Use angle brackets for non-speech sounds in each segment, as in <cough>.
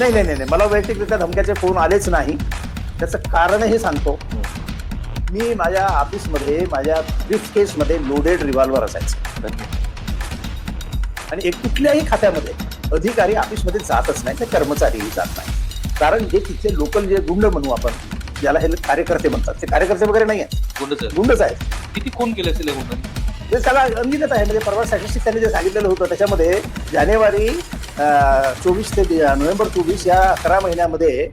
नाही नाही नाही नाही. मला वैयक्तिकरित्या धमक्याचे फोन आलेच नाही. त्याचं कारणही सांगतो. मी माझ्या ऑफिसमध्ये माझ्या ब्रीफ केसमध्ये लोडेड रिव्हॉल्वर असायचं. आणि एक कुठल्याही खात्यामध्ये अधिकारी ऑफिसमध्ये जातच नाही ते कर्मचारीही जात नाही. कारण हे तिथले लोकल जे गुंड म्हणू आपण ज्याला हे कार्यकर्ते म्हणतात ते कार्यकर्ते वगैरे नाही आहेत. गुंडच. गुंडच आहेत. किती खून केले असेल ते त्याला अंगीकच आहे. म्हणजे परवा स्टॅटिस्टिक त्यांनी जे सांगितलेलं होतं त्याच्यामध्ये जानेवारी चोवीस ते नोव्हेंबर चोवीस या अकरा महिन्यामध्ये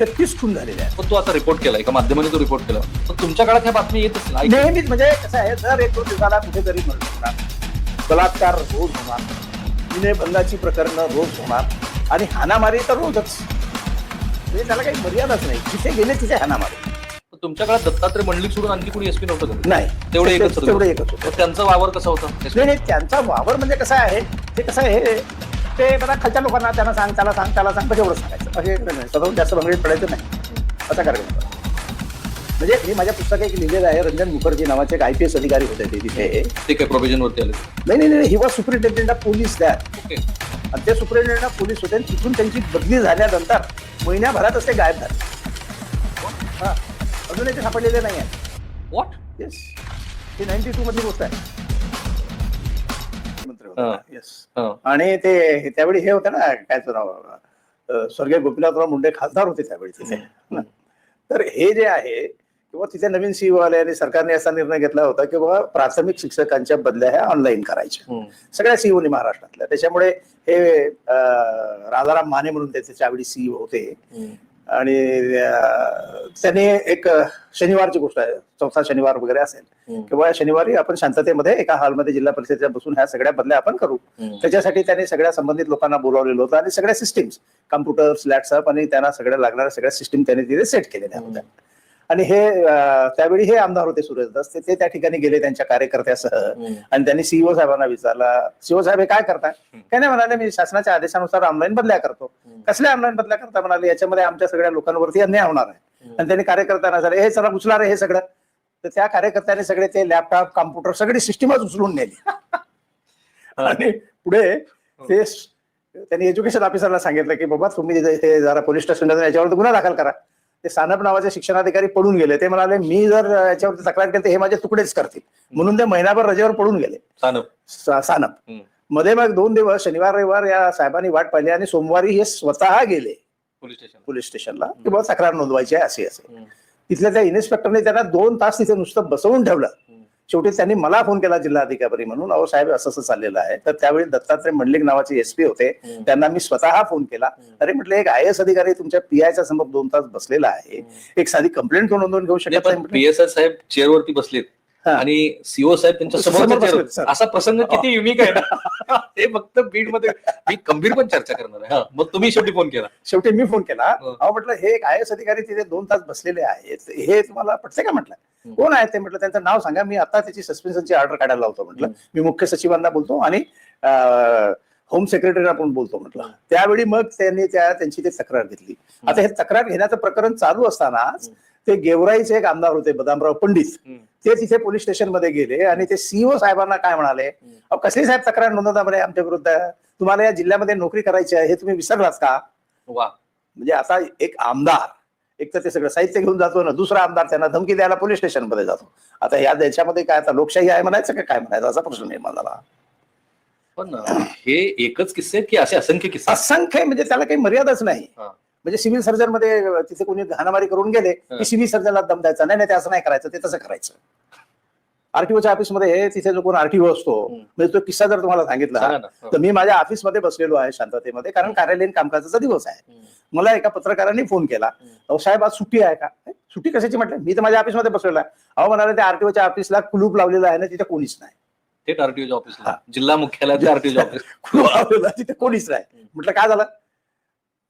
छत्तीस खून झालेले आहेत. तो आता रिपोर्ट केला एका माध्यमाने तो रिपोर्ट केला. पण तुमच्या काळात ह्या बातमी येत असतील ऐक- नेहमीच म्हणजे कसं आहे दर एक दोन दिवसाला कुठेतरी म्हणत होणार. बलात्कार रोज होणार. विनयभंगाची प्रकरणं रोज होणार. आणि हाणामारी तर रोजच. म्हणजे त्याला काही मर्यादाच नाही. जिथे गेले तिथे हाणामारी. तुमच्या काळात दत्तात्रय मंडलिक सोडून आणखी कोणी एसपी नव्हतं का? नाही. तेवढे एकच होते. तेवढे एकच होते. त्यांचा वावर कसा होता? नाही नाही त्यांचा वावर म्हणजे कसा आहे? ते कसं आहे? ते बघा खालच्या लोकांना त्यांना सांग त्याला सांग त्याला सांग म्हणजे एवढं सांगायचं. काही नाही स्वतःहून जास्त भानगडीत पडायचं नाही. असा कार्यक्रम होता. म्हणजे मी माझ्या पुस्तकात एक लिहिलेलं आहे रंजन मुखर्जी नावाचे एक आय पी एस अधिकारी होते ते तिथे. ते काय प्रोव्हिजन वरती आले? नाही नाही नाही he was superintendent of police द्या ओके आणि ते सुपरिटेंडेंट ऑफ पोलीस होते आणि तिथून त्यांची बदली झाल्यानंतर महिन्याभरातच ते गायब झाले. हा. अजूनही ते सापडलेले नाही आहेत what yes he ninety two मधली गोष्ट आहे. येस आणि ते त्यावेळी हे होतं ना काय ते नाव स्वर्गीय गोपीनाथराव मुंडे खासदार होते त्यावेळी तिथे. तर हे जे आहे किंवा तिथे नवीन सीईओ आले आणि सरकारने असा निर्णय घेतला होता की बाबा प्राथमिक शिक्षकांच्या बदल्या ह्या ऑनलाईन करायच्या. सगळ्या सीईओनी महाराष्ट्रातल्या. त्याच्यामुळे हे राजाराम माने म्हणून त्याचे त्यावेळी सीईओ होते. आणि त्याने एक शनिवारची गोष्ट आहे. चौथा शनिवार वगैरे असेल. किंवा शनिवारी आपण शांततेमध्ये एका हॉलमध्ये जिल्हा परिषदेच्या बसून ह्या सगळ्या बदल्या आपण करू. त्याच्यासाठी त्याने सगळ्या संबंधित लोकांना बोलावलेलं होतं आणि सगळ्या सिस्टीम्स कम्प्युटर्स लॅपटॉप आणि त्यांना सगळ्या लागणाऱ्या सगळ्या सिस्टीम त्याने तिथे सेट केलेल्या होत्या. आणि हे त्यावेळी हे आमदार होते सुरेशदास ते ते त्या ठिकाणी गेले त्यांच्या कार्यकर्त्यासह. आणि त्यांनी सीईओ साहेबांना विचारला सीईओ साहेब हे काय करताय? काय नाही म्हणाले मी शासनाच्या आदेशानुसार ऑनलाईन बदल्या करतो. कसल्या ऑनलाईन बदल्या करता म्हणाले? याच्यामध्ये आमच्या सगळ्या लोकांवरती अन्याय होणार आहे. आणि त्यांनी कार्यकर्त्यांना झाले हे चला उचला रे हे सगळं. तर त्या कार्यकर्त्याने सगळे ते लॅपटॉप कॉम्प्युटर सगळी सिस्टीमच उचलून नेली. आणि पुढे ते स- त्यांनी एज्युकेशन ऑफिसरला सांगितलं की बाबा तुम्ही हे जरा पोलीस स्टेशनला याच्यावर गुन्हा दाखल करा. ते सानप नावाचे शिक्षणाधिकारी पडून गेले. ते म्हणाले मी जर याच्यावरती तक्रार केली तर हे माझे तुकडेच करतील. म्हणून ते महिनाभर रजेवर पडून गेले. सानप. सानप. मध्ये मग दोन दिवस शनिवार रविवार या साहेबांनी वाट पाहिली आणि सोमवारी हे स्वतः गेले. पोलीस स्टेशन पोलीस स्टेशनला. की बाबा तक्रार नोंदवायची आहे असे असे तिथल्या त्या इन्स्पेक्टरने त्यांना दोन तास तिथे नुसतं बसवून ठेवलं. शेवटी त्यांनी मला फोन केला जिल्हाधिकारी म्हणून अहो साहेब असं असं चाललेलं आहे. तर त्यावेळी दत्तात्रय मंडलिक नावाचे एसपी होते. त्यांना मी स्वतः फोन केला. अरे म्हटलं एक आय एस अधिकारी तुमच्या पीआयच्या समोर दोन तास बसलेला आहे. एक साधी कंप्लेंट नोंदवून घेऊ शकत नाही साहेब चेअरवरती बसलेत. आणि सीओ साहेब त्यांच्यासमोर. असा प्रसंग किती युनिक आहे ना. <laughs> हे फक्त बीडमध्ये मी गंभीर पण चर्चा करणार आहे. मग तुम्ही शेवटी फोन केला. शेवटी मी फोन केला. हो. अहो म्हटलं हे एक आय एस अधिकारी तिथे दोन तास बसलेले आहेत. हे तुम्हाला पटते का म्हटलं. कोण आहे ते म्हटलं त्यांचं नाव सांगा. मी आता त्याची सस्पेन्शनची ऑर्डर काढायला लावतो म्हटलं. मी मुख्य सचिवांना बोलतो आणि होम सेक्रेटरीला पण बोलतो म्हटलं. त्यावेळी मग त्यांनी त्या त्यांची ते तक्रार घेतली. आता हे तक्रार घेण्याचं प्रकरण चालू असतानाच ते गेवराईचे एक आमदार होते बदामराव पंडित. ते तिथे पोलीस स्टेशनमध्ये गेले आणि ते सीओ साहेबांना काय म्हणाले कसली साहेब तक्रार नोंदवता म्हणे आमच्या विरुद्ध? तुम्हाला या जिल्ह्यामध्ये नोकरी करायची आहे हे तुम्ही विसरलात का? वा. म्हणजे आता एक आमदार एक तर ते सगळं साहित्य घेऊन जातो ना दुसरा आमदार त्यांना धमकी द्यायला पोलीस स्टेशनमध्ये जातो. आता या याच्यामध्ये काय आता लोकशाही आहे म्हणायचं का काय म्हणायचं असा प्रश्न निर्माण झाला. पण हे एकच किस्से की असे असंख्य किस्से? असंख्य म्हणजे त्याला काही मर्यादाच नाही. म्हणजे सिव्हिल सर्जनमध्ये तिथे कोणी घाणामारी करून गेले. की सिव्हिल सर्जनला दम द्यायचा नाही नाही ते असं नाही करायचं ते तसं करायचं आरटीओच्या ऑफिसमध्ये तिथे जो कोण आरटीओ असतो. म्हणजे तो किस्सा जर तुम्हाला सांगितला हा. तर मी माझ्या ऑफिसमध्ये बसलेलो आहे शांततेमध्ये कारण कार्यालयीन कामकाजाचा दिवस आहे. मला एका पत्रकाराने फोन केला. अहो साहेब आज सुट्टी आहे का सुट्टी कशाची म्हटलं मी तर माझ्या ऑफिसमध्ये बसलेलो आहे अहो म्हणाले त्या आरटीओच्या ऑफिसला कुलूप लावलेलं आहे ना तिथे कोणीच नाही थेट आरटीओच्या ऑफिसला. जिल्हा मुख्यालयात आरटीओच्या ऑफिस कुलूप लावलेलं आहे, तिथे कोणीच नाही. म्हटलं काय झालं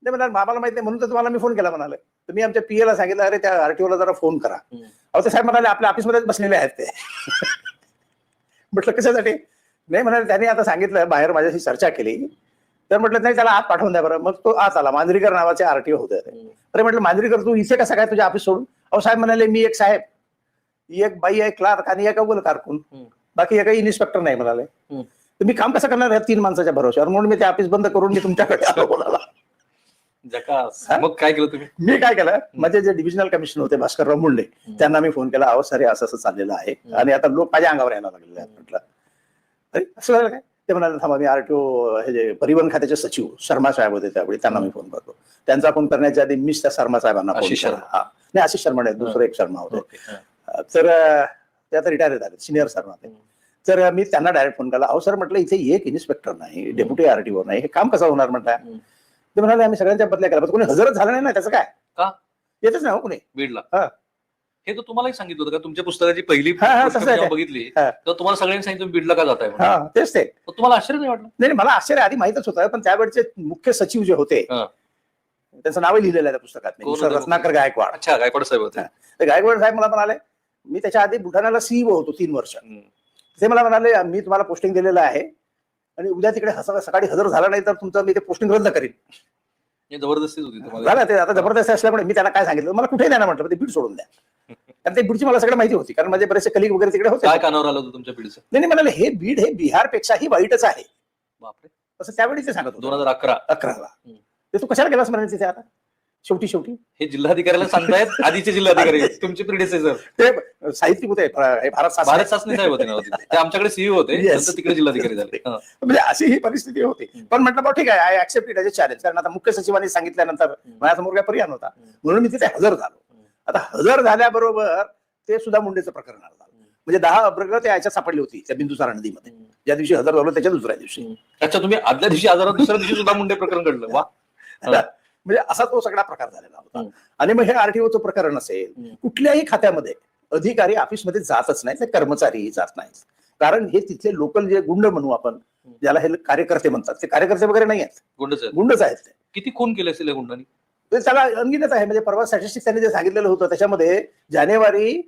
ते म्हणाले आम्हाला माहिती नाही म्हणून तर तुम्हाला मी फोन केला म्हणाले. तर मी आमच्या पीएला सांगितलं अरे त्या आरटीओला जरा फोन करा. अहो ते साहेब म्हणाले आपल्या ऑफिसमध्येच बसलेले आहेत ते. <laughs> म्हटलं कशासाठी? नाही म्हणाले त्यांनी आता सांगितलं बाहेर माझ्याशी चर्चा केली. तर म्हटलं नाही त्याला आत पाठवून द्या बरं. मग तो आत आला मांजरीकर नावाचे आरटीओ होते ते. अरे म्हटलं मांजरीकर तू इथे कसा काय तुझ्या ऑफिस सोडून? अहो साहेब म्हणाले मी एक साहेब एक बाई आहे क्लार्क आणि एक अव्वल कारकून. बाकी एकही इन्स्पेक्टर नाही म्हणाले. तर मी काम कसं करणार या तीन माणसाच्या भरोश्यावर? म्हणून मी ते ऑफिस बंद करून मी तुमच्याकडे आलो बोलायला. जकास हा? मग काय केलं तुम्ही? मी काय केलं? माझे जे डिव्हिजनल कमिशनर होते भास्करराव मुंडे त्यांना मी फोन केला अहो सर हे असं असं चाललेलं आहे. आणि आता लोक माझ्या अंगावर यायला लागलेले आहेत म्हटलं. अरे असं झालं काय? ते म्हणाले थांबा मी आरटीओ हे जे परिवहन खात्याचे सचिव शर्मा साहेब होते त्यावेळी त्यांना मी फोन करतो. त्यांचा फोन करण्याच्या आधी मीच त्या शर्मा साहेबांना फोन आशिष केला. शर्मा. हा. नाही आशिष शर्मा नाही दुसरे एक शर्मा होते. ओके, हा. तर अं, ते आता रिटायर झाले सिनियर शर्मा ते. हम्म. तर अं, मी त्यांना डायरेक्ट फोन केला अहो सर म्हटलं इथे एक इन्स्पेक्टर नाही डेप्युटी आरटीओ नाही हे काम कसं होणार? म्हटलं. हम्म. ते म्हणाले आम्ही सगळ्यांच्या बदल्या केला पण कोणी हजरच झालं नाही ना त्याचं काय का? येतच नाही हो कोणी बीडला हा. हे तर तुम्हालाही सांगितलं होतं का तुमच्या पुस्तकाची पहिली हा, हा, गोष्ट तसं मी आहे जेव्हा ते. बघितली हा. तर तुम्हाला सगळ्यांनी सांगितलं तुम्ही बीडला का जाताय म्हणून. हा तेच ते तर तुम्हाला आश्चर्य नाही वाटलं नाही नाही, मला आश्चर्य आधी माहितच होतं पण त्यावेळचे मुख्य सचिव जे होते हा. त्यांचं नावही लिहिलेलं आहे त्या पुस्तकात कोण सर होते रत्नाकर गायकवाड अच्छा गायकवाड साहेब होते हा. तर गायकवाड साहेब मला म्हणाले मी त्याच्या आधी बुलढाण्याला सीईओ होतो तीन वर्ष हम्म. ते मला म्हणाले मी तुम्हाला पोस्टिंग दिलेलं आहे आणि उद्या तिकडे सकाळी हजर झाला नाही तर तुमचं मी ते पोस्टिंग रद्द करीन. जबरदस्तीच होती झालं ते आता जबरदस्त असल्यामुळे मी त्यांना काय सांगितलं? मला कुठेही नाही म्हटलं ते बीड सोडून द्या. कारण ते बीडची मला सगळं माहिती होती कारण माझे बरेचसे कलिग वगैरे तिकडे होते. काय कानावर आलं होतं तुमच्या बीडचं? नाही म्हणाले हे बीड हे बिहारपेक्षाही वाईटच आहे. बापरे. असं त्यावेळी ते सांगत दोन हजार अकरा. अकराला. ते तू कशाला गेलास म्हणाले तिथे आता? शेवटी शेवटी. हे जिल्हाधिकाऱ्याला सांगतायत आधीचे जिल्हाधिकारी. <laughs> तुमचे प्रिडेसेसर ते साहित्यिक होते हे भारत शासन साहेब होते. ते आमच्याकडे सीईओ होते Yes. नंतर तिकडे जिल्हाधिकारी झाले. <laughs> म्हणजे अशी ही परिस्थिती होती. पण म्हटलं ठीक आहे I accept it as challenge कारण आता मुख्य सचिवांनी सांगितल्यानंतर माझ्यासमोर काय पर्याय नव्हता. म्हणून मी तिथे हजर झालो. आता हजर झाल्याबरोबर ते सुद्धा मुंडेचं प्रकरण झालं म्हणजे दहा अब्रग त्या याच्यात सापडली होती त्या बिंदुसार नदीमध्ये. ज्या दिवशी हजर झालो त्याच्या दुसऱ्या दिवशी. अच्छा तुम्ही आदल्या दिवशी आजारात दुसऱ्या दिवशी सुद्धा मुंडे प्रकरण घडलं. वा. <laughs> म्हणजे असा तो सगळा प्रकार झालेला होता. आणि मग हे आरटीओचं प्रकरण असेल. कुठल्याही खात्यामध्ये अधिकारी ऑफिसमध्ये जातच नाही ते कर्मचारीही जात नाही कारण हे तिथले लोकल जे गुंड म्हणू आपण ज्याला हे कार्यकर्ते म्हणतात ते कार्यकर्ते वगैरे नाही आहेत गुंडच. गुंडच आहेत ते किती खून केले असेल या गुंडांनी ते त्याला अनगिनच आहे म्हणजे परवा स्टॅटिस्टिक्स त्यांनी जे सांगितलेलं होतं त्याच्यामध्ये जानेवारी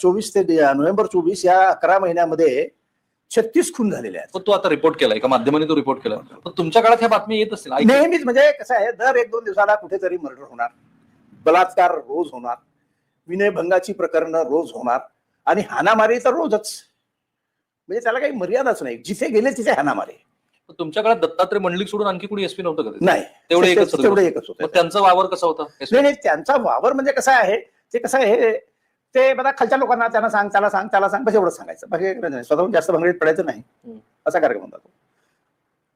चोवीस ते नोव्हेंबर चोवीस या अकरा महिन्यामध्ये छत्तीस खून झालेले आहेत. तो आता रिपोर्ट केलाय का माध्यमांनी तो रिपोर्ट केला. तुमच्या काळात ह्या बातम्या येत असतील ऐक- नेहमीच म्हणजे कसं आहे दर एक दोन दिवसाला कुठेतरी मर्डर होणार. बलात्कार रोज होणार. विनयभंगाची प्रकरणं रोज होणार. आणि हाणामारी तर रोजच. म्हणजे त्याला काही मर्यादाच नाही. जिथे गेले तिथे हाणामारी. पण तुमच्या काळात दत्तात्रय मंडलिक सोडून आणखी कोणी एसपी नव्हतं का तिथे? नाही. तेवढे एकच होते. तेवढे एकच होते. त्यांचा वावर कसा होता? नाही नाही त्यांचा वावर म्हणजे कसा आहे ते कसं आहे ते बघा खालच्या लोकांना त्यांना सांग त्याला सांग त्याला सांग बस एवढंच सांगायचं. बाकी नाही. स्वतःहून जास्त भांगडीत पडायचं नाही. असा कार्यक्रम होता तो.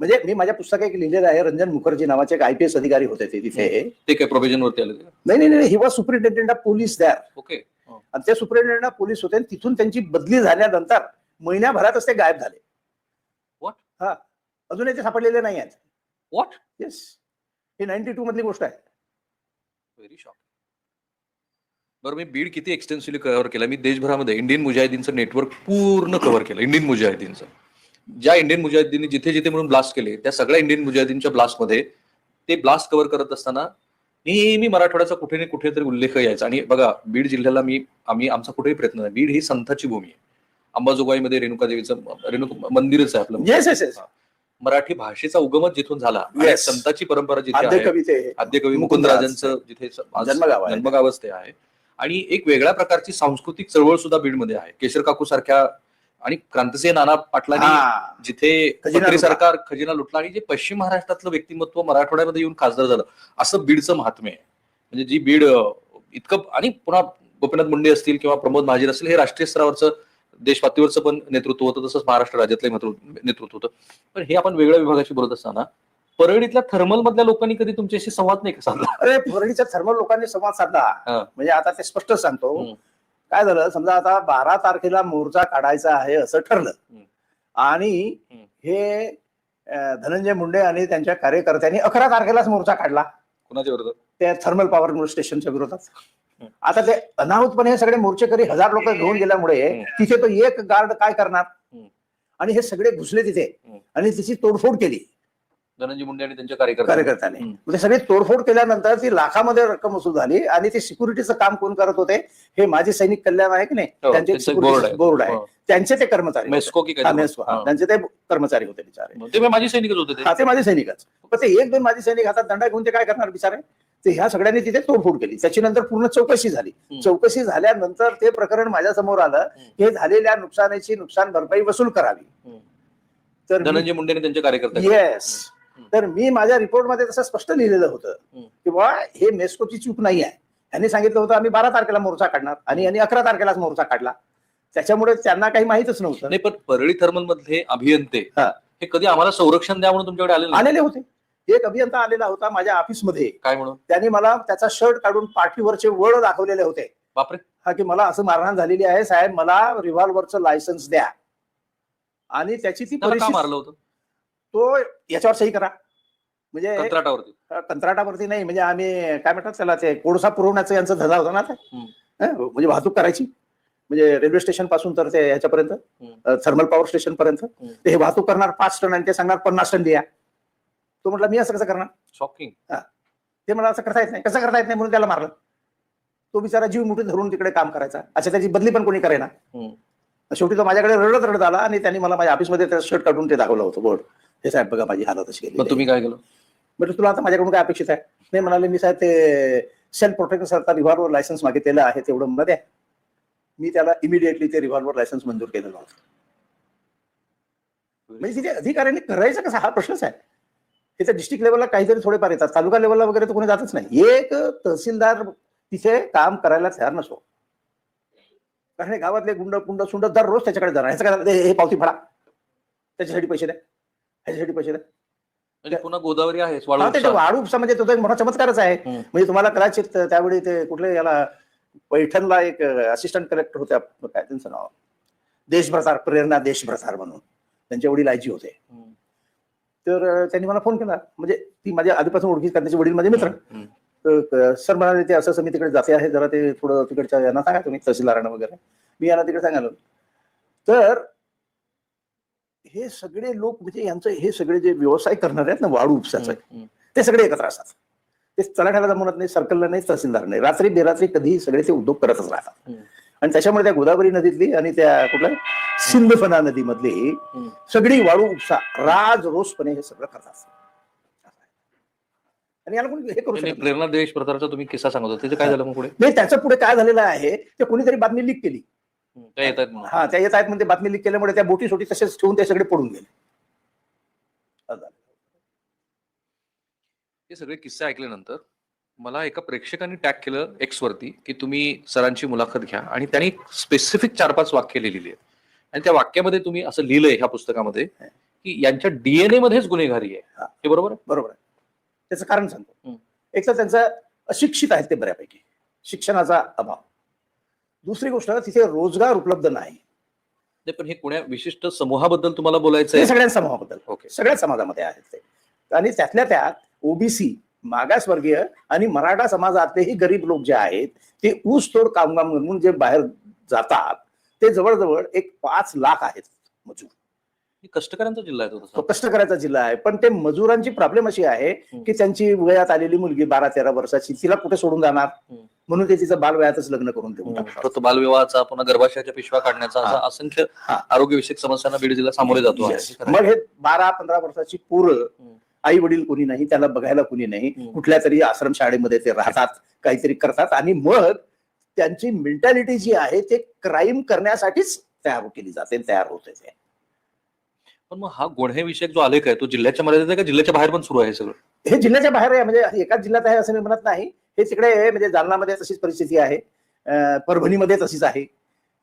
म्हणजे मी माझ्या पुस्तकात एक लिहिलेलं आहे रंजन मुखर्जी नावाचे एक आयपीएस अधिकारी होते ते तिथे. ते काय प्रोव्हिजन वरती आले? नाही नाही नाही he was superintendent of police द्या ओके आणि ते सुपरिटेंडेंट ऑफ पोलीस होते तिथून त्यांची बदली झाल्यानंतर महिन्याभरातच ते गायब झाले. What? हा. अजूनही ते सापडलेले नाही आहेत. What yes he ninety two मधली गोष्ट आहे. व्हेरी शॉक बरं मी बीड किती एक्सटेन्सिव्हली कव्हर केला? मी देशभरामध्ये इंडियन मुजाहिदीनचं नेटवर्क पूर्ण कव्हर केलं इंडियन मुजाहिदीनचं ज्या इंडियन मुजाहिदींनी जिथे जिथे म्हणून ब्लास्ट केले त्या सगळ्या इंडियन मुजाहिदीनच्या ब्लास्टमध्ये ते ब्लास्ट कव्हर करत असताना नेहमी मराठवाड्याचा कुठे ना कुठेतरी उल्लेख यायचा. आणि बघा बीड जिल्ह्याला मी आम्ही आमचा कुठेही प्रयत्न नाही. बीड ही संताची भूमी आहे. अंबाजोगाईमध्ये रेणुका देवीचं रेणुका मंदिरच आहे आपलं येस येस येस मराठी भाषेचा उगमच जिथून झाला. संताची परंपरा जिथे आद्य मुकुंदराज. मुकुंदराजांचं जिथे जन्मगाव आहे. जन्मगावच ते आहे. आणि एक वेगळ्या प्रकारची सांस्कृतिक चळवळ सुद्धा बीडमध्ये आहे केशर काकू सारख्या आणि क्रांतिसिंह नाना पाटलांनी. जिथे. सरकार खजिना लुटला आणि जे पश्चिम महाराष्ट्रातलं व्यक्तिमत्व मराठवाड्यामध्ये येऊन खासदार झालं असं बीडचं महात्म्य आहे म्हणजे जी बीड इतकं आणि पुन्हा गोपीनाथ मुंडे असतील किंवा प्रमोद महाजन असतील हे राष्ट्रीय स्तरावरचं देश पातळीवरचं पण नेतृत्व होतं तसंच महाराष्ट्र राज्यातलं नेतृत्व होतं पण हे आपण वेगळ्या विभागाशी बोलत असताना परळीतल्या थर्मल मधल्या लोकांनी कधी तुमच्याशी संवाद नाही का साधला अरे परळीच्या थर्मल लोकांनी संवाद साधला. म्हणजे आता ते स्पष्ट सांगतो. काय झालं समजा आता बारा तारखेला मोर्चा काढायचा आहे असं ठरलं. आणि. हे धनंजय मुंडे आणि त्यांच्या कार्यकर्त्यांनी अकरा तारखेलाच मोर्चा काढला कुणाच्या विरोधात त्या थर्मल पॉवर स्टेशनच्या विरोधात. आता ते अनाहूतपणे हे सगळे मोर्चेकरी हजार लोक घेऊन गेल्यामुळे. तिथे तो एक गार्ड काय करणार. आणि हे सगळे घुसले तिथे. आणि तिची तोडफोड केली धनंजय मुंडे आणि त्यांच्या कार्यकर्त्यांनी कार्यकर्त्यांनी. म्हणजे सगळी तोडफोड केल्यानंतर ती लाखामध्ये रक्कम वसूल झाली आणि ते सिक्युरिटीचं काम कोण करत होते हे माजी सैनिक कल्याण आहे की नाही हो, त्यांचे त्यांचं बोर्ड आहे. हो. त्यांचे ते कर्मचारी. मेस्को की मेस्को. त्यांचे ते कर्मचारी होते बिचारे ते माझी सैनिकच होते ते माझे सैनिकच पण ते एक दोन माझे सैनिक हातात दंडा घेऊन ते काय करणार बिचारे ते ह्या सगळ्यांनी तिथे तोडफोड केली त्याची नंतर पूर्ण चौकशी झाली. चौकशी झाल्यानंतर ते प्रकरण माझ्यासमोर आलं. हे झालेल्या नुकसानीची नुकसान भरपाई वसूल करावी. तर धनंजय मुंडे आणि त्यांच्या कार्यकर्त्यांनी येस तर मी माझ्या रिपोर्टमध्ये तसं स्पष्ट लिहिलेलं होतं. की बा हे मेस्कोची चूक नाही आहे. यांनी सांगितलं होतं आम्ही बारा तारखेला मोर्चा काढणार आणि यांनी अकरा तारखेलाच मोर्चा काढला. त्याच्यामुळे त्यांना काही माहितच नव्हतं. नाही पण परळी थर्मल मधले अभियंते हा. कधी आम्हाला संरक्षण द्या म्हणून तुमच्याकडे आले नाही. आलेले होते. एक अभियंता आलेला होता माझ्या ऑफिसमध्ये. काय म्हणून? त्यांनी मला त्याचा शर्ट काढून पाठीवरचे वळ दाखवलेले होते. बापरे. हा की मला असं मारहाण झालेली आहे साहेब मला रिव्हॉल्व्हरचं लायसन्स द्या. आणि त्याची ती मारलं होतं? तो याच्यावर सही करा. म्हणजे कंत्राटावरती. कंत्राटावरती नाही म्हणजे आम्ही काय म्हणतात त्याला ते कोळसा पुरवण्याचं यांचं धंदा होता ना ते म्हणजे वाहतूक करायची. म्हणजे रेल्वे स्टेशनपासून तर ते ह्याच्यापर्यंत थर्मल पॉवर स्टेशन पर्यंत. ते हे वाहतूक करणार पाच टन आणि ते सांगणार पन्नास टन द्या तो म्हटलं मी असं कसं करणार? शॉकिंग ते मला असं करता येत नाही. कसं करता येत नाही? म्हणून त्याला मारलं. तो बिचारा जीव मुठी धरून तिकडे काम करायचा. अच्छा त्याची बदली पण कोणी करेना. शेवटी तो माझ्याकडे रडत रडत आला आणि त्यांनी मला माझ्या ऑफिसमध्ये त्याचं शर्ट काढून ते दाखवलं होतं. बोर्ड. हे साहेब बघा माझी हालत अशी मग केली तुम्ही काय केलं? म्हटलं तुला आता माझ्याकडून काय अपेक्षित आहे? नाही म्हणाले मी साहेब ते सेल्फ प्रोटेक्शन सरकार रिव्हॉल्वर लायसन्स मागितलेलं आहे तेवढं मला द्या. मी त्याला इमिडिएटली ते रिव्हॉल्वर लायसन्स मंजूर केलेलं होतं. म्हणजे तिथे अधिकाऱ्यांनी करायचं कसं? हा प्रश्नच आहे तिथे डिस्ट्रिक्ट लेवलला काहीतरी थोडेफार येतात. तालुका लेवलला वगैरे तर कोणी जातच नाही. एक तहसीलदार तिथे काम करायला तयार नसतो. कारण गावातले गुंड कुंड सुंड दररोज त्याच्याकडे जाणार. ह्याचं काय? हे पावती फाडा त्याच्यासाठी पैसे द्या. ह्याच्यासाठी पैसे द्या. म्हणजे पुन्हा गोदावरी आहे वाळू उपसा. म्हणजे तो एक मोठा चमत्कारच आहे. म्हणजे तुम्हाला कदाचित त्यावेळी ते कुठले याला पैठणला एक असिस्टंट कलेक्टर होते काय त्यांचं नाव? देशभ्रसार प्रेरणा देशभ्रसार म्हणून. त्यांचे वडील आयजी होते. तर त्यांनी मला फोन केला. म्हणजे ती माझ्या आधीपासून ओळखी त्यांचे वडील माझे मित्र. सर म्हणाले ते असं असं मी तिकडे जाते आहे. जरा ते थोडं तिकडच्या यांना सांगा तुम्ही तहसीलदारांना वगैरे. मी यांना तिकडे सांगायला तर हे सगळे लोक म्हणजे यांचं हे सगळे जे व्यवसाय करणार आहेत ना वाळू उपसाचं ते सगळे एकत्र असतात. ते तलाठ्याला जमवत नाही सर्कलला नाही तहसीलदार नाही. रात्री बेरात्री कधीही सगळे ते उद्योग करतच राहतात. आणि त्याच्यामुळे त्या गोदावरी नदीतली आणि त्या कुठल्या? सिंधफना नदीमधली. सगळी वाळू उपसा राज रोसपणे हे सगळं करतात. आणि याला कोणी हे करू शकत. प्रेरणा देश प्रकारचा तुम्ही किस्सा सांगत होता. त्याचं काय झालं पुढे? नाही त्याच्या पुढे काय झालेलं आहे ते कोणीतरी बातमी लीक केली. काय? येतात म्हणून. हा त्या येत आहेत म्हणजे बातमी लीक केल्यामुळे त्या बोटी सोटी तसेच ठेवून ते सगळे पडून गेले. असं. हे सगळे किस्से ऐकल्यानंतर मला एका प्रेक्षकांनी टॅग केलं एक्स वरती की तुम्ही सरांची मुलाखत घ्या. आणि त्यांनी स्पेसिफिक चार पाच वाक्य लिहिलेली आहेत. आणि त्या वाक्यामध्ये तुम्ही असं लिहिलंय ह्या पुस्तकामध्ये की यांच्या डीएनए मध्येच गुन्हेगारी आहे. हा. हे बरोबर आहे? बरोबर आहे. त्याचं कारण सांगतो. हम्म. एक तर त्यांचं अशिक्षित आहेत ते बऱ्यापैकी. शिक्षणाचा अभाव. दुसरी गोष्ट तिथे रोजगार उपलब्ध नाही. नाही, पण हे कोण्या विशिष्ट समूहाबद्दल तुम्हाला बोलायचं आहे सगळ्या समूहाबद्दल. ओके. सगळ्या समाजामध्ये आहेत ते. आणि त्यातल्या त्यात ओबीसी मागासवर्गीय आणि मराठा समाजातलेही गरीब लोक जे आहेत ते ऊस तोड कामगार म्हणून जे बाहेर जातात ते जवळजवळ एक पाच लाख आहेत मजूर. कष्टकऱ्यांचा जिल्हा आहे तो कष्टकऱ्याचा जिल्हा आहे. पण ते मजुरांची प्रॉब्लेम अशी आहे की त्यांची वयात आलेली मुलगी बारा तेरा वर्षाची तिला कुठे सोडून जाणार. म्हणून ते तिचं बालवयातच लग्न करून देऊन टाकतात फक्त बालविवाहाचा पुन्हा गर्भाशयाच्या पिशव्या काढण्याचा असा हा. असंख्य हा. आरोग्यविषयक समस्यांना बीड जिल्हा सामोरे जातो आहे. Yes. मग हे बारा पंधरा वर्षाची पोरं आई वडील कोणी नाही त्याला बघायला कोणी नाही हम्म. कुठल्या तरी आश्रम शाळेमध्ये ते राहतात काहीतरी करतात आणि मग त्यांची मेंटॅलिटी जी आहे ते क्राईम करण्यासाठीच तयार केली जाते तयार होते ते पण मग हा गुन्हे विषयक जो आलेख आहे तो जिल्ह्याच्या मर्यादेत आहे का जिल्ह्याच्या बाहेर पण सुरू आहे हे सगळं हे जिल्ह्याच्या बाहेर आहे म्हणजे एकाच जिल्ह्यात आहे असं मी म्हणत नाही हे तिकडे म्हणजे जालनामध्ये तशीच परिस्थिती आहे. परभणीमध्ये तशीच आहे.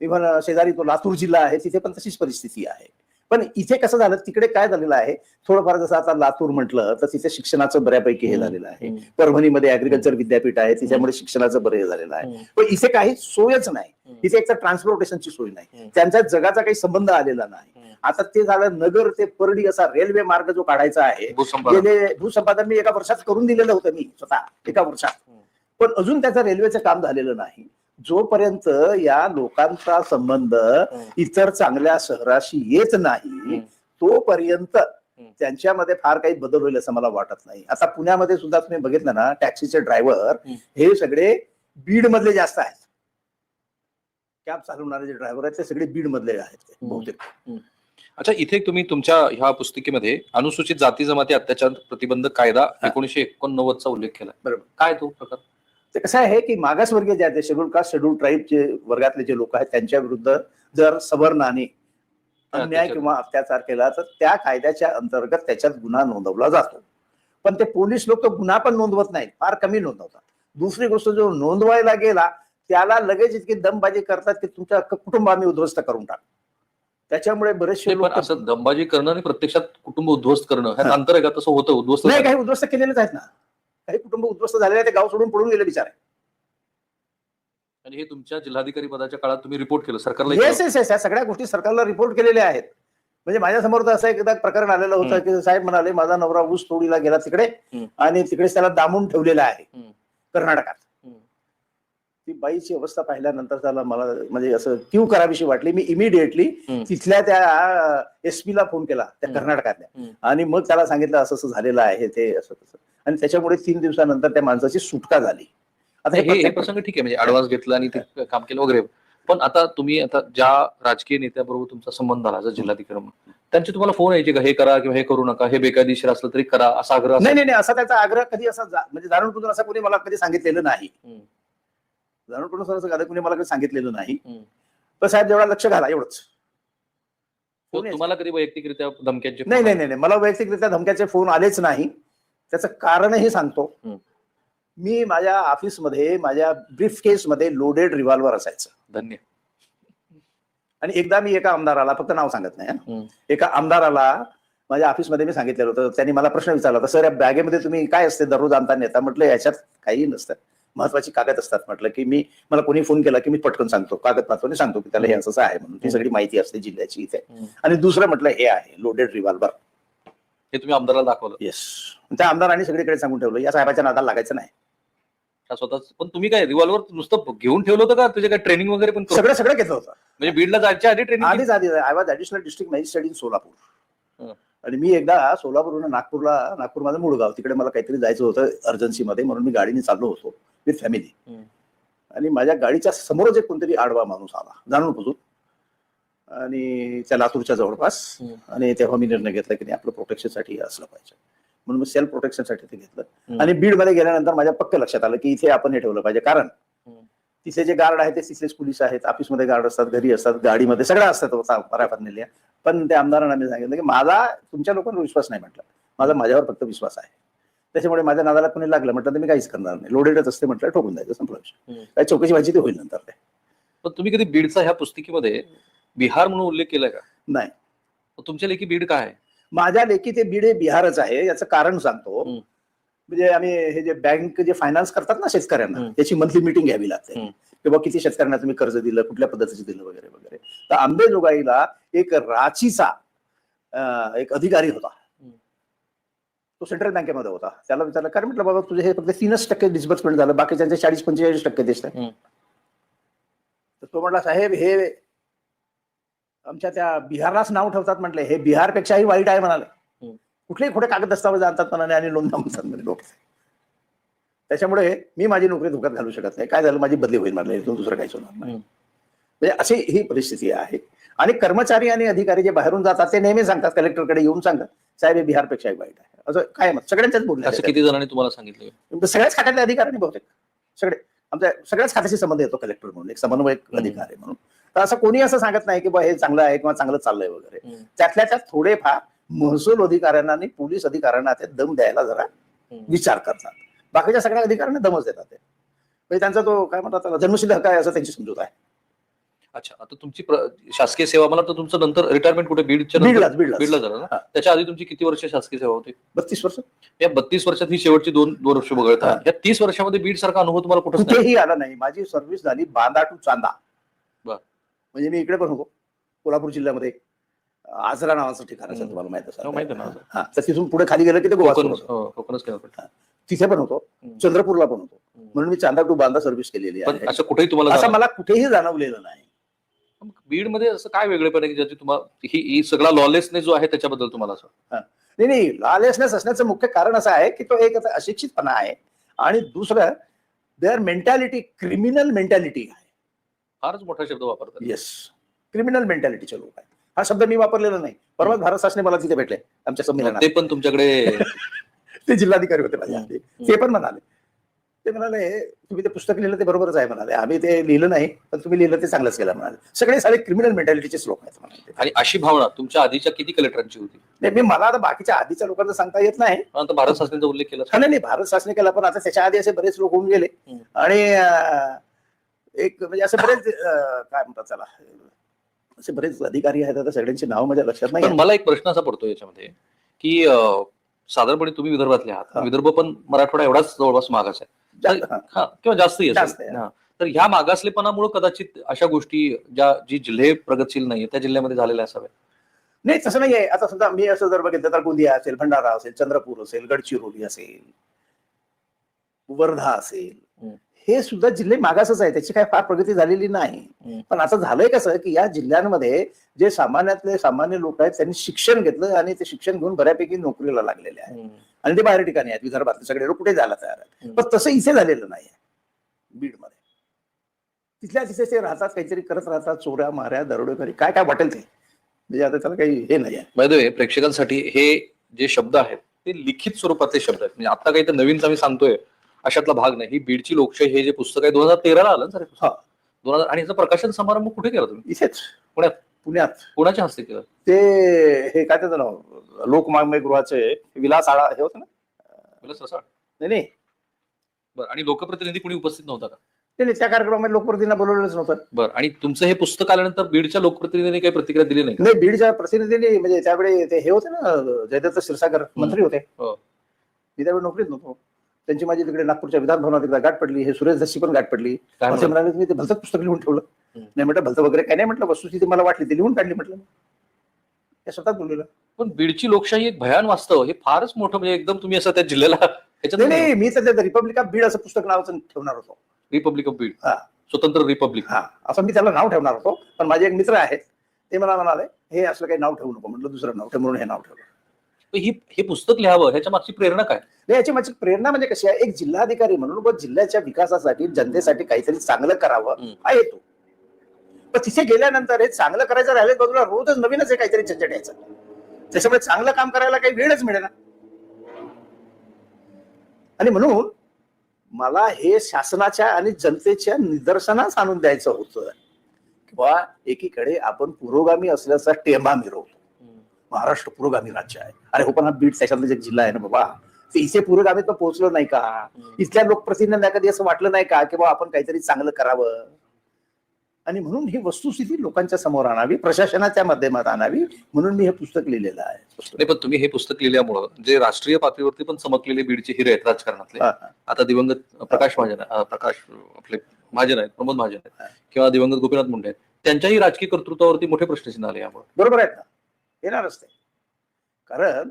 इव्हन शेजारी तो लातूर जिल्हा आहे तिथे पण तशीच परिस्थिती आहे. पण इथे कसं झालं तिकडे काय झालेलं आहे थोडंफार जसं आता लातूर म्हटलं तर तिथे शिक्षणाचं बऱ्यापैकी हे झालेलं आहे. परभणीमध्ये अग्रिकल्चर विद्यापीठ आहे तिच्यामुळे शिक्षणाचं बरं हे झालेलं आहे. पण इथे काही सोयच नाही. इथे एक तर ट्रान्सपोर्टेशनची सोय नाही. त्यांच्या जगाचा काही संबंध आलेला नाही. आता ते झालं नगर ते परडी असा रेल्वे मार्ग जो काढायचा आहे भूसंपादन. गेले भूसंपादन मी एका वर्षात करून दिलेलं होतं मी स्वतः एका वर्षात. पण अजून त्याचं रेल्वेचं काम झालेलं नाही. जोपर्यंत या लोकांचा संबंध इतर चांगल्या शहराशी येत नाही. तोपर्यंत त्यांच्यामध्ये फार काही बदल होईल असं मला वाटत नाही. आता पुण्यामध्ये सुद्धा तुम्ही बघितलं ना टॅक्सीचे ड्रायव्हर. हे सगळे बीड मधले जास्त आहेत. कॅब चालवणारे जे ड्रायव्हर आहेत ते सगळे बीड मधले आहेत. बहुतेक. अच्छा इथे तुम्ही तुमच्या ह्या पुस्तिकेमध्ये अनुसूचित जाती जमाती अत्याचार प्रतिबंध कायदा एकोणीशे एकोणनव्वदचा उल्लेख केला. बरोबर. काय तो प्रकार? ते कसं आहे की मागासवर्गीय जे आहेत ते शेड्यूल कास्ट शेड्यूल ट्राईबचे वर्गातले जे लोक आहेत त्यांच्या विरुद्ध जर सवर्णाने अन्याय. किंवा अत्याचार केला तर त्या कायद्याच्या अंतर्गत त्याच्यात गुन्हा नोंदवला जातो. पण ते पोलीस लोक गुन्हा पण नोंदवत नाहीत फार कमी नोंदवतात. दुसरी गोष्ट जो नोंदवायला गेला त्याला लगेच इतकी दमबाजी करतात की तुमच्या अख्खं कुटुंब आम्ही उद्ध्वस्त करून टाक. त्याच्यामुळे बरेचसे लोक असं दंबाजी करणं आणि प्रत्यक्षात कुटुंब उद्ध्वस्त करणं ह्यात हा. अंतर आहे का? तसं होतं उद्ध्वस्त नाही काही उद्ध्वस्त केलेलेच आहेत ना. काही कुटुंब उद्ध्वस्त झालेले ते गाव सोडून पळून गेले बिचारे आणि हे तुमच्या जिल्हाधिकारी पदाच्या काळात तुम्ही रिपोर्ट केलं सरकारला येस येस येस या सगळ्या गोष्टी सरकारला रिपोर्ट केलेल्या आहेत म्हणजे माझ्यासमोर तर असं एकदा प्रकरण आलेलं होतं. की साहेब म्हणाले माझा नवरा ऊस तोडीला गेला तिकडे. आणि तिकडेच त्याला दामून ठेवलेला आहे. कर्नाटकात. ती बाईची अवस्था पाहिल्यानंतर त्याला मला म्हणजे असं क्यू करावीशी वाटली मी इमिडिएटली. तिथल्या त्या एसपी ला फोन केला त्या. कर्नाटकातल्या. आणि मग त्याला सांगितलं असं असं झालेलं आहे ते असं तसं आणि त्याच्यामुळे तीन दिवसानंतर त्या माणसाची सुटका झाली आता हे प्रसंग ठीक आहे म्हणजे ऍडव्हान्स घेतला आणि ते काम केलं वगैरे पण आता तुम्ही आता ज्या राजकीय नेत्याबरोबर तुमचा संबंध आला जर जिल्हाधिकारी म्हणून, त्यांचे तुम्हाला फोन यायचे का हे करा किंवा हे करू नका हे बेकायदेशीर असलं तरी करा असा आग्रह नाही? नाही नाही असा त्याचा आग्रह कधी असा म्हणजे जाणून बुजून असं कोणी मला कधी सांगितलेलं नाही. जाणून बुजून असं कधी कोणी मला कधी सांगितलेलं नाही. तर साहेब जेवढा लक्ष घाला एवढंच. तुम्हाला कधी वैयक्तिकरित्या धमक्यांचे नाही नाही नाही. मला वैयक्तिकरित्या धमक्याचे फोन आलेच नाही त्याचं कारणही सांगतो. मी माझ्या ऑफिसमध्ये माझ्या ब्रीफ केसमध्ये लोडेड रिव्हॉल्वर असायचं. धन्य. आणि एकदा मी एका आमदाराला फक्त नाव सांगत नाही हं. एका आमदाराला माझ्या ऑफिसमध्ये मी सांगितलेलं होतं. त्यांनी मला प्रश्न विचारला होता सर या बॅगेमध्ये तुम्ही काय असते दररोज आणता नेता? म्हटलं याच्यात काही नसतं. महत्वाची कागद असतात. म्हटलं की मी मला कोणी फोन केला की मी पटकन सांगतो. कागद पाहतो सांगतो की त्याला हे असं आहे म्हणून. ती सगळी माहिती असते जिल्ह्याची इथे. आणि दुसरं म्हटलं हे आहे लोडेड रिव्हॉल्वर हे तुम्ही आमदाराला दाखवलं. येस त्या आमदारांनी सगळीकडे सांगून ठेवलं. या साहेबाच्या नादाला लागायचं नाही. का स्वतःच पण तुम्ही काय रिव्हॉल्वर नुसतं घेऊन ठेवलं होतं का? तुझे काय ट्रेनिंग वगैरे पण करून? सगळं सगळं घेतलं होतं. म्हणजे बीडला जायच्या आधी ट्रेनिंग आधीच आधी I was additional district magistrate in Solapur. आणि मी एकदा सोलापूरहून नागपूरला नागपूर माझं मूळ गाव तिकडे मला काहीतरी जायचं होतं अर्जन्सीमध्ये म्हणून मी गाडीने चाललो होतो विथ फॅमिली हं. आणि माझ्या गाडीच्या समोरच एक कोणतरी आडवा माणूस आला. जाणून बुजून. आणि त्या लातूरच्या जवळपास. आणि तेव्हा मी निर्णय घेतला की नाही आपलं प्रोटेक्शनसाठी असलं पाहिजे. म्हणून मी सेल्फ प्रोटेक्शनसाठी ते घेतलं. आणि बीडमध्ये गेल्यानंतर माझ्या पक्क लक्षात आलं की इथे आपण हे ठेवलं पाहिजे. कारण. तिथे जे गार्ड आहेत ते तिथलेच पोलीस आहेत. ऑफिसमध्ये गार्ड असतात घरी असतात गाडीमध्ये सगळं असतात पराफरनेल्या पण त्या आमदारांना मी सांगितलं की माझा तुमच्या लोकांवर विश्वास नाही म्हटलं. माझा माझ्यावर फक्त विश्वास आहे. त्याच्यामुळे माझ्या नादाला कोणी लागलं म्हटलं तर मी काहीच करणार नाही. लोडेडच असते म्हटलं ठोकून द्यायचं संपला हं. काय चौकशी व्हायची ते होईल नंतर ते. पण तुम्ही कधी बीडचा ह्या पुस्तिकेमध्ये बिहार म्हणून उल्लेख केलाय का नाही तुमच्या लेखी बीड काय आहे माझ्या लेखी ते बीड हे बिहारच आहे याचं कारण सांगतो. म्हणजे आम्ही हे जे बँक जे फायनान्स करतात ना शेतकऱ्यांना. त्याची मंथली मिटिंग घ्यावी लागते. किंवा किती शेतकऱ्यांना तुम्ही कर्ज दिलं कुठल्या पद्धतीचं दिलं वगैरे वगैरे तर आंबेजोगाईला एक रांचीचा एक अधिकारी होता. तो सेंट्रल बँकेमध्ये होता त्याला विचारलं काय म्हटलं बाबा तुझे हे फक्त तीनच टक्के डिस्बर्समेंट झालं बाकीच्यांचे चाळीस पंचेचाळीस टक्के दिसत. तर तो म्हटला साहेब हे आमच्या त्या बिहारलाच नाव ठेवतात म्हटले. हे बिहारपेक्षाही वाईट आहे म्हणाले. हं. कुठलेही खोटे कागद दस्तावेज आणतात म्हणाले आणि नोंदणा म्हणतात म्हणे लोक त्याच्यामुळे मी माझी नोकरी धोक्यात घालू शकत नाही. काय झालं? माझी बदली होईल म्हटलं इथून दुसरं काहीच होणार नाही. म्हणजे अशी ही परिस्थिती आहे. आणि कर्मचारी आणि अधिकारी जे बाहेरून जातात ते नेहमी सांगतात कलेक्टरकडे येऊन सांगतात साहेब हे बिहारपेक्षाही वाईट आहे. असं काय मत सगळ्यांच्याच असं बोलले किती जणांनी तुम्हाला सांगितलं? सगळ्याच खात्यातले अधिकारी बहुतेक. सगळे. आमच्या सगळ्याच खात्याशी संबंध येतो कलेक्टर म्हणून. एक समन्वयक. अधिकारी म्हणून. तर असं कोणी असं सांगत नाही की बा हे चांगलं आहे किंवा चांगलं चाललंय वगैरे. त्यातल्या त्यात थोडेफार महसूल अधिकाऱ्यांना आणि पोलीस अधिकाऱ्यांना ते दम द्यायला जरा. विचार करतात. बाकीच्या सगळ्या अधिकाऱ्यांना दमच देतात ते. म्हणजे त्यांचा तो काय म्हणतात जन्मसिद्ध हक्क आहे असं त्यांची समजूत आहे. अच्छा आता तुमची शासकीय सेवा मला तर तुमचं नंतर रिटायरमेंट कुठे बीडच्या बीडला झालं ना. त्याच्या आधी तुमची किती वर्ष शासकीय सेवा होती? बत्तीस वर्ष. या बत्तीस वर्षात ही शेवटची दोन दोन वर्ष बघत. या तीस वर्षामध्ये बीड सारखा अनुभव तुम्हाला कुठेही आला नाही. माझी सर्व्हिस झाली बांदा टू चांदा. म्हणजे मी इकडे पण होतो कोल्हापूर जिल्ह्यामध्ये आजरा नावाचं ठिकाण असेल. तुम्हाला माहीत हो, असेल ना. हा तर तिथून पुढे खाली गेलं की ते गोवा. हो. तिथे पण होतो. चंद्रपूरला पण होतो. म्हणून मी चांदा टू बांदा सर्व्हिस केलेली आहे असं कुठेही तुम्हाला असं? मला कुठेही जाणवलेलं नाही बीडमध्ये असं काय वेगळेपण आहे की ज्याची तुम्हाला ही ही सगळा लॉलेसनेस जो आहे त्याच्याबद्दल तुम्हाला असं नाही नाही लॉलेसनेस असण्याचं मुख्य कारण असं आहे की तो एक अशिक्षितपणा आहे आणि दुसरं देअर मेंटॅलिटी क्रिमिनल मेंटॅलिटी आहे फारच मोठा शब्द वापरतात. येस क्रिमिनल मेंटॅलिटीचे लोक आहेत. हा शब्द मी वापरलेला नाही. परवाच भारत शासने मला तिथे भेटले आमच्या संमेलनात. ते पण तुमच्याकडे <laughs> ते जिल्हाधिकारी होते माझ्या आधी. ते पण म्हणाले. ते म्हणाले तुम्ही ते पुस्तक लिहिलं ते बरोबरच आहे म्हणाले. आम्ही ते लिहिलं नाही पण तुम्ही लिहिलं ते चांगलंच केलं म्हणाले. सगळे सारे क्रिमिनल मेंटॅलिटीचे लोक आहेत म्हणाले आणि अशी भावना तुमच्या आधीच्या किती कलेक्टरांची होती? नाही मी मला आता बाकीच्या आधीच्या लोकांचं सांगता येत नाही. आता भारत शासनाचा उल्लेख केला. नाही नाही, भारत शासने केला पण आता त्याच्या आधी असे बरेच लोक होऊन गेले. आणि एक म्हणजे असे बरेच काय म्हणतात त्याला? असे बरेच अधिकारी आहेत आता सगळ्यांची नाव माझ्या लक्षात नाही मला एक प्रश्न असा पडतो याच्यामध्ये की साधारणपणे तुम्ही विदर्भातले आहात. विदर्भ पण मराठवाडा एवढाच जवळपास मागास आहे. किंवा जास्त आहे. तर ह्या मागासलेपणामुळे कदाचित अशा गोष्टी ज्या जी जिल्हे प्रगतशील नाहीये त्या जिल्ह्यामध्ये झालेल्या असाव्या नाही तसं नाहीये. आता समजा मी असं जर बघितलं तर गोंदिया असेल भंडारा असेल चंद्रपूर असेल गडचिरोली असेल वर्धा असेल. हे सुद्धा जिल्हे मागासच आहे त्याची काय फार प्रगती झालेली नाही. पण आता झालंय कसं की या जिल्ह्यांमध्ये जे सामान्यातले सामान्य लोक आहेत त्यांनी शिक्षण घेतलं आणि ते शिक्षण घेऊन बऱ्यापैकी नोकरीला लागलेले आहेत. आणि ते बाहेर ठिकाणी आहेत. विदर्भातले सगळे लोक कुठे जायला तयार आहेत. पण तसं इथे झालेलं नाही बीडमध्ये. तिथल्या तिथे ते राहतात काहीतरी करत राहतात चोऱ्या माऱ्या दरोडेखोरी. काय काय वाटेल ते? म्हणजे आता त्याला काही हे नाही आहे. प्रेक्षकांसाठी हे जे शब्द आहेत ते लिखित स्वरूपातले शब्द आहेत. म्हणजे आता काही तर नवीनच आम्ही सांगतोय. अशातला भाग नाही. ही बीडची लोकशाही हे जे पुस्तक आहे दोन हजार तेराला आलं ना सर हा. दोन हजार आणि याचा प्रकाशन समारंभ कुठे केला तुम्ही? इथेच. पुण्यात? पुण्यात. कोणाच्या हस्ते केलं? ते हे काय त्याचं नाव? लोकमान्य गृहाचे विलास आळा हे होतं ना? मला ससा नाही नाही. बरं आणि लोकप्रतिनिधी कोणी उपस्थित नव्हता का? नाही, नाही त्या कार्यक्रमामध्ये लोकप्रतिनिधींना बोलवलेलंच नव्हतं. बरं आणि तुमचं हे पुस्तक आल्यानंतर बीडच्या लोकप्रतिनिधींनी काही प्रतिक्रिया दिली नाही का? नाही बीडच्या प्रतिनिधींनी म्हणजे त्यावेळी ते हे होते ना जयदत्त क्षीरसागर मंत्री होते. हो. मी त्यावेळी नोकरीत नव्हतो. त्यांची माझी तिकडे नागपूरच्या विधान भवनात एकदा गाठ पडली हे सुरेश दशी पण गाठ पडली. असे म्हणाले? तुम्ही ते भलतं पुस्तक लिहून ठेवलं. नाही म्हटलं भलतं वगैरे काय नाही म्हटलं वस्तुस्थिती मला वाटली ती लिहून काढली म्हटलं. ते स्वतः बोललेलं. पण बीडची लोकशाही एक भयान वास्तव हे फारच मोठं म्हणजे एकदम तुम्ही असं त्या जिल्ह्याला नाही नाही मी तर रिपब्लिक ऑफ बीड असं पुस्तक नावाचं ठेवणार होतो. रिपब्लिक ऑफ बीड हा. स्वतंत्र रिपब्लिक हा. असं मी त्याला नाव ठेवणार होतो पण माझे एक मित्र आहेत ते मला म्हणाले हे असलं काही नाव ठेवू नको. म्हटलं दुसरं नाव ठेव म्हणून हे नाव ठेवलं. ही हे पुस्तक लिहावं ह्याच्या मागची प्रेरणा काय? नाही, याची माझी प्रेरणा म्हणजे कशी आहे? एक जिल्हाधिकारी म्हणून व जिल्ह्याच्या विकासासाठी जनतेसाठी काहीतरी चांगलं करावं. हा येतो पण तिथे गेल्यानंतर हे चांगलं करायचं राहिलं बाजूला रोजच नवीनच हे काहीतरी झंझट यायचं. त्याच्यामुळे चांगलं काम करायला काही वेळच मिळेना. आणि म्हणून मला हे शासनाच्या आणि जनतेच्या निदर्शनास आणून द्यायचं होतं. किंवा एकीकडे आपण पुरोगामी असल्याचा टेंबा मिरवतो. महाराष्ट्र पुरोगामी राज्य आहे. अरे हो पण हा बीड त्याच्यातला जे जिल्हा आहे ना बाबा. ते इथे पुरोगामीत पोहोचलो नाही का? इथल्या लोकप्रतिनिधींना कधी असं वाटलं नाही का? की बाबा आपण काहीतरी चांगलं करावं. आणि म्हणून ही वस्तुस्थिती लोकांच्या समोर आणावी प्रशासनाच्या माध्यमात आणावी म्हणून मी हे पुस्तक लिहिलेलं आहे. नाही पण तुम्ही हे पुस्तक लिहिल्यामुळं जे राष्ट्रीय पातळीवरती पण चमकलेले बीडचे हिरे आहेत राजकारणातले. आता दिवंगत प्रकाश महाजन प्रकाश आपले महाजन आहेत प्रमोद महाजन आहेत किंवा दिवंगत गोपीनाथ मुंडे आहेत. त्यांच्याही राजकीय कर्तृत्वावरती मोठे प्रश्नचिन्ह आले यामुळे. बरोबर आहेत ना? येणारच ते कारण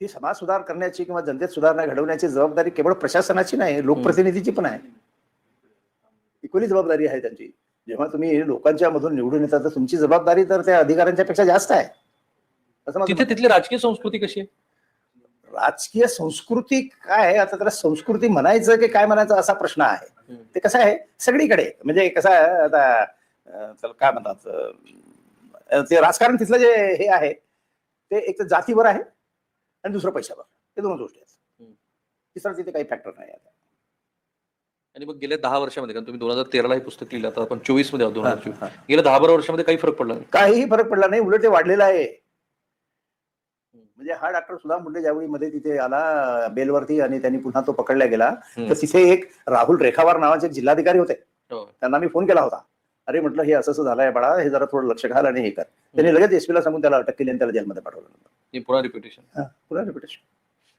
ही समाज सुधार करण्याची किंवा जनतेत सुधारणा घडवण्याची जबाबदारी केवळ प्रशासनाची नाही लोकप्रतिनिधीची पण आहे. इक्वली जबाबदारी आहे त्यांची. जेव्हा तुम्ही लोकांच्या मधून निवडून येतात तर तुमची जबाबदारी तर त्या अधिकाऱ्यांच्या पेक्षा जास्त आहे. असं तिथे तिथली राजकीय संस्कृती कशी आहे? राजकीय संस्कृती काय आहे? आता त्याला संस्कृती म्हणायचं की काय म्हणायचं असा प्रश्न आहे. ते कसं आहे? सगळीकडे. म्हणजे कसं आहे? आता काय म्हणतात? ते राजकारण तिथलं जे हे आहे ते एक तर जातीवर आहे आणि दुसरं पैशावर. हे दोन गोष्टी आहेत. तिसरा तिथे काही फॅक्टर नाही आहे आणि मग गेल्या दहा वर्षामध्ये कारण तुम्ही दोन हजार तेराला हे पुस्तक लिहिलं आता आपण चोवीसमध्ये दोन हजार चोवीस. गेल्या दहा बारा वर्षामध्ये काही फरक पडला नाही? काहीही फरक पडला नाही. उलट ते वाढलेलं आहे. म्हणजे हा डॉक्टर सुधा मुंडे ज्यावेळी मध्ये तिथे आला बेलवरती आणि त्यांनी पुन्हा तो पकडला गेला. तर तिथे एक राहुल रेखावार नावाचे जिल्हाधिकारी होते. हो. त्यांना मी फोन केला होता. अरे म्हटलं हे असं असं झालंय बाळा हे जरा थोडं लक्ष घाल आणि हे कर. त्यांनी लगेच एसपीला सांगून त्याला अटक केली आणि त्याला जेलमध्ये पाठवलं हे पुन्हा रिपिटेशन हा, पुन्हा reputation.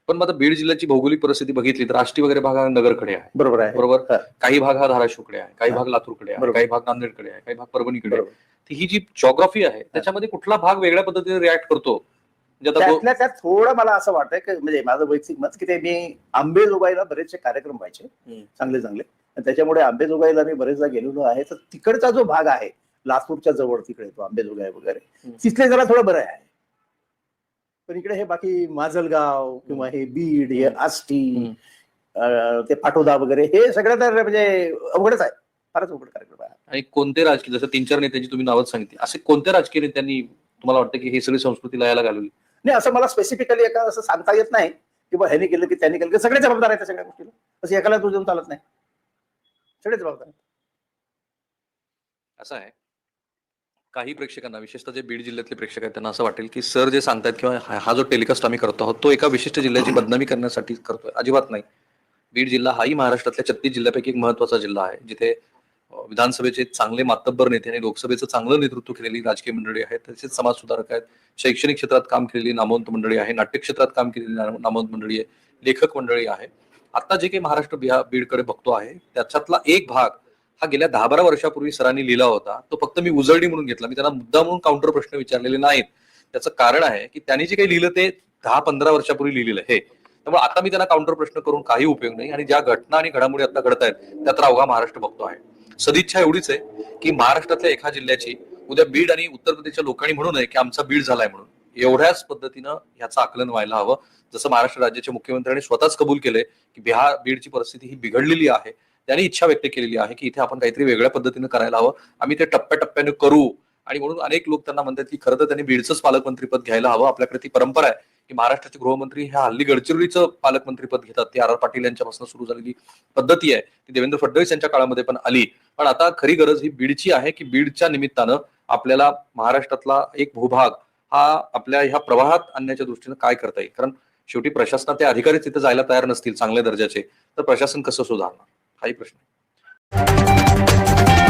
पण आता बीड जिल्ह्याची भौगोलिक परिस्थिती बघितली तर आष्टी वगैरे भाग हा नगरकडे आहे. बरोबर आहे. बरोबर. काही भाग हा धाराशिवकडे आहे काही. भाग लातूरकडे आहे बरोबर. काही भाग नांदेडकडे आहे काही भाग परभणीकडे आहे. ही जी जॉग्राफी आहे त्याच्यामध्ये कुठला भाग वेगळ्या पद्धतीने रिॲक्ट करतो? म्हणजे त्यात थोडं मला असं वाटतंय की म्हणजे माझं वैयक्तिक मत की ते मी आंबेजोगाईला बरेचसे कार्यक्रम व्हायचे. चांगले चांगले त्याच्यामुळे आंबेजोगाईला मी बरेचदा गेलेलो आहे. तर तिकडचा जो भाग आहे लातूरच्या जवळ तिकडे तो आंबेजोगाई वगैरे. तिथले जरा थोडं बरं आहे. पण इकडे हे बाकी माजलगाव किंवा हे बीड हे आष्टी ते पाटोदा वगैरे हे सगळं तर म्हणजे अवघडच आहे. फारच अवघड कार्यक्रम आहे. आणि कोणते राजकीय जसं तीन चार नेत्यांची तुम्ही नावच सांगितली असे कोणत्या राजकीय नेत्यांनी तुम्हाला वाटतं की हे सगळी संस्कृती लयाला घालवली? नाही असं मला स्पेसिफिकली एका असं सांगता येत नाही की बा ह्याने केलं की त्यांनी केलं की सगळे जबाबदार आहेत त्या सगळ्या गोष्टीला. तसं एकाला तू देऊन चालत नाही. सगळेच जबाबदार आहेत. असं आहे. काही प्रेक्षकांना विशेषतः जे बीड जिल्ह्यातले प्रेक्षक आहेत त्यांना असं वाटेल की सर जे सांगतायत किंवा हा जो टेलिकास्ट आम्ही करतो आहोत तो एका विशिष्ट जिल्ह्याची <coughs> बदनामी करण्यासाठी करतोय. अजिबात नाही. बीड जिल्हा हाही महाराष्ट्रातल्या छत्तीस जिल्ह्यापैकी एक महत्त्वाचा जिल्हा आहे जिथे विधानसभेचे चांगले मातब्बर नेते आणि लोकसभेचं चांगलं नेतृत्व केलेली राजकीय मंडळी आहेत तसेच समाज सुधारक आहेत शैक्षणिक क्षेत्रात काम केलेली नामवंत मंडळी आहे नाट्य क्षेत्रात काम केलेली नाम- नामवंत मंडळी आहे लेखक मंडळी आहे. आता जे काही महाराष्ट्र बीडकडे बघतो आहे त्याच्यातला एक भाग हा गेल्या दहा बारा वर्षापूर्वी सरांनी लिहिला होता. तो फक्त मी उजळणी म्हणून घेतला. मी त्यांना मुद्दा म्हणून काउंटर प्रश्न विचारलेले नाहीत. त्याचं कारण आहे की त्यांनी जे काही लिहिलं ते दहा पंधरा वर्षापूर्वी लिहिलेलं हे त्यामुळे आता मी त्यांना काउंटर प्रश्न करून काही उपयोग नाही. आणि ज्या घटना आणि घडामोडी आता घडत आहेत त्यात अवघा महाराष्ट्र बघतो आहे. सदिच्छा एवढीच आहे की महाराष्ट्रातल्या एका जिल्ह्याची उद्या बीड आणि उत्तर प्रदेशच्या लोकांनी म्हणू नये की आमचा बीड झालाय म्हणून. एवढ्याच पद्धतीनं ह्याचं आकलन व्हायला हवं. जसं महाराष्ट्र राज्याचे मुख्यमंत्र्यांनी स्वतःच कबूल केलंय की बिहार बीडची परिस्थिती ही बिघडलेली आहे. त्यांनी इच्छा व्यक्त केलेली आहे की इथे आपण काहीतरी वेगळ्या पद्धतीनं करायला हवं. आम्ही ते टप्प्याटप्प्याने करू. आणि म्हणून अनेक लोक त्यांना म्हणतात की खरं तर त्यांनी बीडचंच पालकमंत्रीपद घ्यायला हवं. आपल्याकडे ती परंपरा आहे की महाराष्ट्राचे गृहमंत्री ह्या हल्ली गडचिरोलीचं पालकमंत्रीपद घेतात. ती आर. आर. पाटील यांच्यापासून सुरू झालेली पद्धती आहे. ती देवेंद्र फडणवीस यांच्या काळामध्ये पण आली. पण आता खरी गरज ही बीडची आहे की बीडच्या निमित्तानं आपल्याला महाराष्ट्रातला एक भूभाग हा आपल्या ह्या प्रवाहात आणण्याच्या दृष्टीनं काय करता येईल? कारण शेवटी प्रशासनातले अधिकारी तिथे जायला तयार नसतील चांगल्या दर्जाचे. तर प्रशासन कसं सुधारणार? हाही प्रश्न आहे.